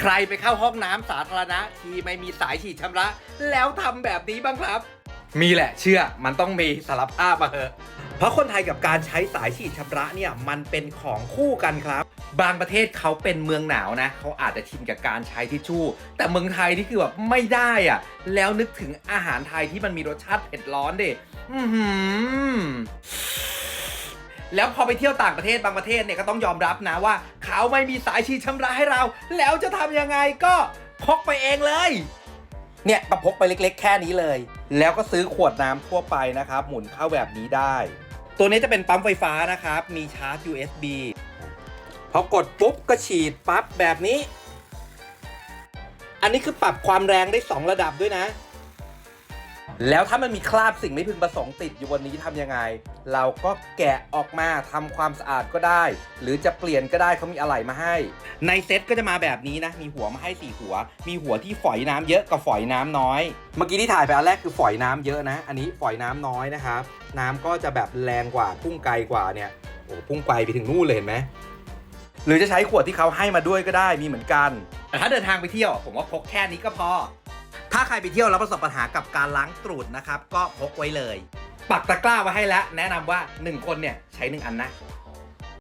ใครไปเข้าห้องน้ำสาธารณะ ที่ไม่มีสายฉีดชำระ แล้วทำแบบนี้บ้างครับ มีแหละเชื่อมันต้องมีสารภาพมาเถอะเพราะคนไทยกับการใช้สายฉีดชำระเนี่ยมันเป็นของคู่กันครับ บางประเทศเขาเป็นเมืองหนาวนะเขาอาจจะชินกับการใช้ทิชชู่ แต่เมืองไทยที่คือแบบไม่ได้อะแล้วนึกถึงอาหารไทยที่มันมีรสชาติเผ็ดร้อนดิอือหือ แล้วพอไปเที่ยวต่างประเทศบางประเทศเนี่ยก็ต้องยอมรับนะว่า เขาไม่มีสายฉีดชำระให้เรา แล้วจะทำยังไงก็พกไปเองเลย เนี่ยก็พกไปเล็ก ๆ แค่นี้เลย แล้วก็ซื้อขวดน้ำทั่วไปนะครับ หมุนเข้าแบบนี้ได้ ตัวนี้จะเป็นปั๊มไฟฟ้านะครับ มีชาร์จ USB พอกดปุ๊บก็ฉีดปั๊บแบบนี้ อันนี้คือปรับความแรงได้ 2 ระดับด้วยนะ แล้วถ้ามันมีคราบสิ่งไม่พึงประสงค์ติดอยู่บนนี้ทำยังไง เราก็แกะออกมาทำความสะอาดก็ได้ หรือจะเปลี่ยนก็ได้เขามีอะไหล่มาให้ ในเซ็ตก็จะมาแบบนี้นะ มีหัวมาให้สี่หัว มีหัวที่ฝอยน้ำเยอะกับฝอยน้ำน้อย เมื่อกี้ที่ถ่ายไปอันแรกคือฝอยน้ำเยอะนะ อันนี้ฝอยน้ำน้อยนะครับ น้ำก็จะแบบแรงกว่าพุ่งไกลกว่าเนี่ยโอ้พุ่งไกลไปถึงนู่นเลยเห็นไหมหรือจะใช้ขวดที่เขาให้มาด้วยก็ได้มีเหมือนกัน แต่ถ้าเดินทางไปเที่ยว ผมว่าพกแค่นี้ก็พอถ้าใครไปเที่ยวแล้วประสบปัญหากับการล้างตรูดนะครับ ก็พกไว้เลย ปักตะกร้าไว้ให้แล้ว แนะนำว่า 1 คนเนี่ยใช้ 1 อันนะ